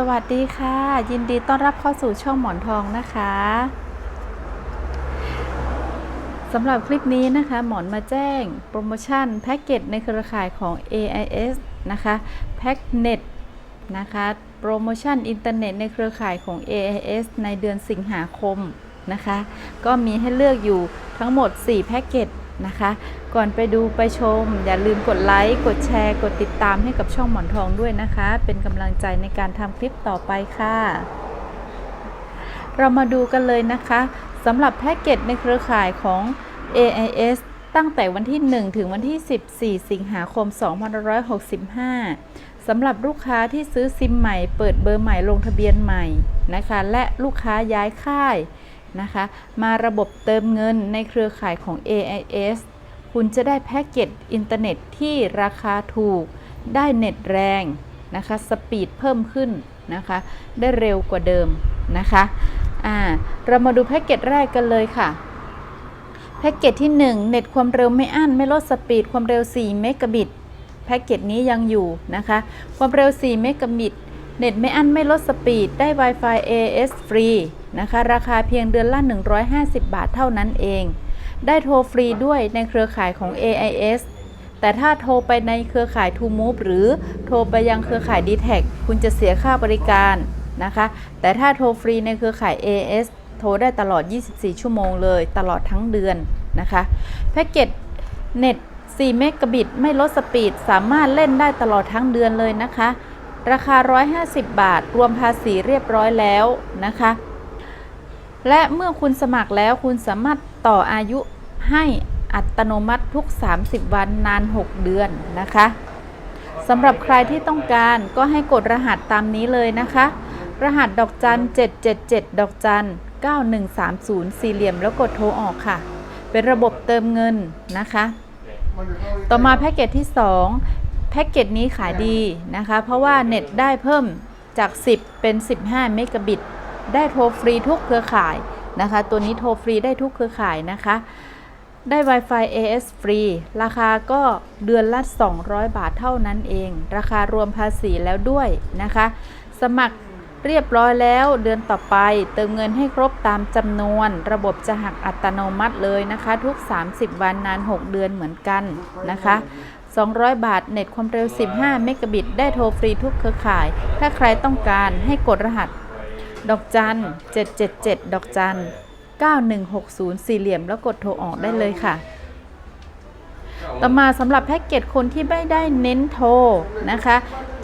สวัสดีค่ะ ยินดีต้อนรับเข้าสู่ช่องหมอนทองนะคะสำหรับคลิปนี้นะคะ หมอนมาแจ้งโปรโมชั่นแพ็กเกจในเครือข่ายของ AIS นะคะแพ็กเน็ตนะคะโปรโมชั่นอินเทอร์เน็ตในเครือข่ายของ AIS ในเดือนสิงหาคมนะคะ ก็มีให้เลือกอยู่ทั้งหมด 4 แพ็กเกจ นะคะ ก่อนไปดูไปชม อย่าลืมกดไลค์กดแชร์ กดติดตามให้กับช่องหมอนทองด้วยนะคะ เป็นกำลังใจในการทำคลิปต่อไปค่ะ เรามาดูกันเลยนะคะสำหรับแพ็กเกจในเครือข่ายของ AIS ตั้งแต่วันที่ 1 ถึงวันที่ 14 สิงหาคม 2565สำหรับลูกค้าที่ซื้อซิมใหม่ เปิดเบอร์ใหม่ลงทะเบียนใหม่นะคะ และลูกค้าย้ายค่าย นะคะ มาระบบเติมเงินในเครือข่ายของ AIS คุณจะได้แพ็กเกจอินเทอร์เน็ตที่ราคาถูก ได้เน็ตแรงนะคะ สปีดเพิ่มขึ้นนะคะ ได้เร็วกว่าเดิมนะคะอ่าเรามาดูแพ็กเกจแรกกันเลยค่ะแพ็กเกจที่ 1 เน็ตความเร็วไม่อั้น ไม่ลดสปีด ความเร็ว 4 เมกะบิตแพ็กเกจนี้ยังอยู่นะคะ ความเร็ว 4 เมกะบิต เน็ตไม่อั้นไม่ลดสปีด ได้ Wi-Fi AS ฟรีนะคะ ราคาเพียงเดือนละ 150 บาทเท่านั้นเอง ได้โทรฟรีด้วยในเครือข่ายของ AIS แต่ถ้าโทรไปในเครือข่าย To Move หรือโทรไปยังเครือข่าย d t แทคุณจะเสียค่าบริการนะคะ แต่ถ้าโทรฟรีในเครือข่าย AS โทรได้ตลอด 24 ชั่วโมงเลย ตลอดทั้งเดือนนะคะ แพ็กเกจเน็ต 4 เมกะบิตไม่ลดสปีด สามารถเล่นได้ตลอดทั้งเดือนเลยนะคะ ราคา 150 บาท รวมภาษีเรียบร้อยแล้วนะคะ และเมื่อคุณสมัครแล้วคุณสามารถต่ออายุให้อัตโนมัติทุก 30 วันนาน 6 เดือนนะคะสำหรับใครที่ต้องการก็ให้กดรหัสตามนี้เลยนะคะ รหัสดอกจัน 777 ดอกจัน 9130 สี่เหลี่ยมแล้วกดโทรออกค่ะ เป็นระบบเติมเงินนะคะ ต่อมาแพ็กเกจที่ 2 พ็กเกจนี้ขายดีนะคะ เพราะว่าเน็ตได้เพิ่มจาก 10 เป็น 15 เมกะบิต ได้โทรฟรีทุกเครือข่ายนะคะ ตัวนี้โทรฟรีได้ทุกเครือข่ายนะคะ ได้ Wi-Fi AS ฟรี ราคาก็เดือนละ 200 บาทเท่านั้นเอง ราคารวมภาษีแล้วด้วยนะคะ สมัครเรียบร้อยแล้วเดือนต่อไปเติมเงินให้ครบตามจำนวน ระบบจะหักอัตโนมัติเลยนะคะ ทุก 30 วันนาน 6 เดือนเหมือนกันนะคะ 200 บาท เน็ตความเร็ว 15 เมกะบิต ได้โทรฟรีทุกเครือข่าย ถ้าใครต้องการให้กดรหัส ดอกจัน 777 ดอกจัน 9160 สี่เหลี่ยม แล้วกดโทรออกได้เลยค่ะ ต่อมาสำหรับแพ็กเกจคนที่ไม่ได้เน้นโทรนะคะ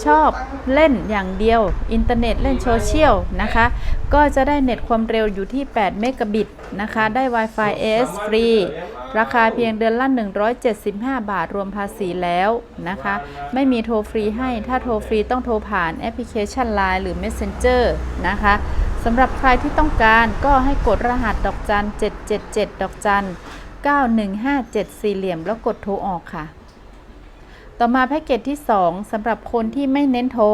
ชอบเล่นอย่างเดียว อินเทอร์เน็ตเล่นโซเชียลนะคะ ก็จะได้เน็ตความเร็วอยู่ที่ 8 เมกะบิตนะคะ ได้ Wi-Fi AS ฟรี ราคาเพียงเดือนละ 175 บาทรวมภาษีแล้วนะคะ ไม่มีโทรฟรีให้ ถ้าโทรฟรีต้องโทรผ่านแอปพลิเคชัน Line หรือ Messenger นะคะสำหรับใครที่ต้องการก็ให้กดรหัสดอกจัน 777 ดอกจัน 9157 สี่เหลี่ยม แล้วกดโทรออกค่ะ ต่อมาแพ็กเกจที่ 2สำหรับคนที่ไม่เน้นโทร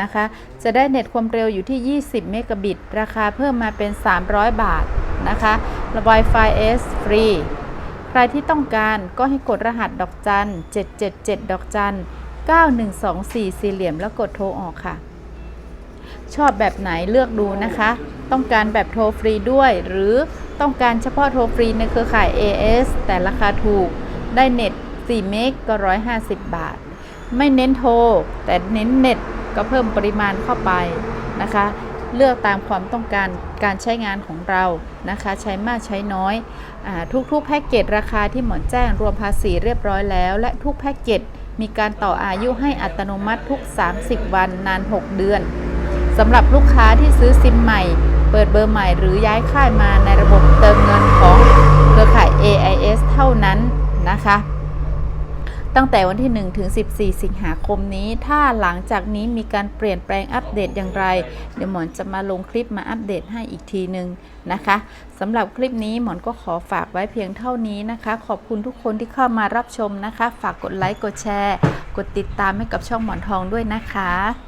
นะคะ จะได้เน็ตความเร็วอยู่ที่ 20 เมกะบิต ราคาเพิ่มมาเป็น 300 บาทนะคะ Wi-Fi S ฟรี ใครที่ต้องการก็ให้กดรหัสดอกจัน 777 ดอกจัน 9124 สี่เหลี่ยมแล้วกดโทรออกค่ะ ชอบแบบไหนเลือกดูนะคะ ต้องการแบบโทรฟรีด้วย หรือต้องการเฉพาะโทรฟรีในเครือข่าย AS แต่ราคาถูก ได้เน็ต 4 เมกก็ 150 บาท ไม่เน้นโทร แต่เน้นเน็ตก็เพิ่มปริมาณเข้าไปนะคะ เลือกตามความต้องการการใช้งานของเรานะคะใช้มากใช้น้อยอทุกๆแพ็กเกจราคาที่หมอนแจ้งรวมภาษีเรียบร้อยแล้ว และทุกแพ็กเกจมีการต่ออายุให้อัตโนมัติทุก 30 วันนาน 6 เดือนสำหรับลูกค้าที่ซื้อซิมใหม่ เปิดเบอร์ใหม่หรือย้ายค่ายมาในระบบเติมเงินของเครือข่าย AIS เท่านั้นนะคะ ตั้งแต่วันที่ 1 ถึง 14 สิงหาคมนี้ ถ้าหลังจากนี้มีการเปลี่ยนแปลงอัปเดตอย่างไร เดี๋ยวหมอนจะมาลงคลิปมาอัปเดตให้อีกทีหนึ่งนะคะสำหรับคลิปนี้หมอนก็ขอฝากไว้เพียงเท่านี้นะคะ ขอบคุณทุกคนที่เข้ามารับชมนะคะ ฝากกดไลค์กดแชร์ กดติดตามให้กับช่องหมอนทองด้วยนะคะ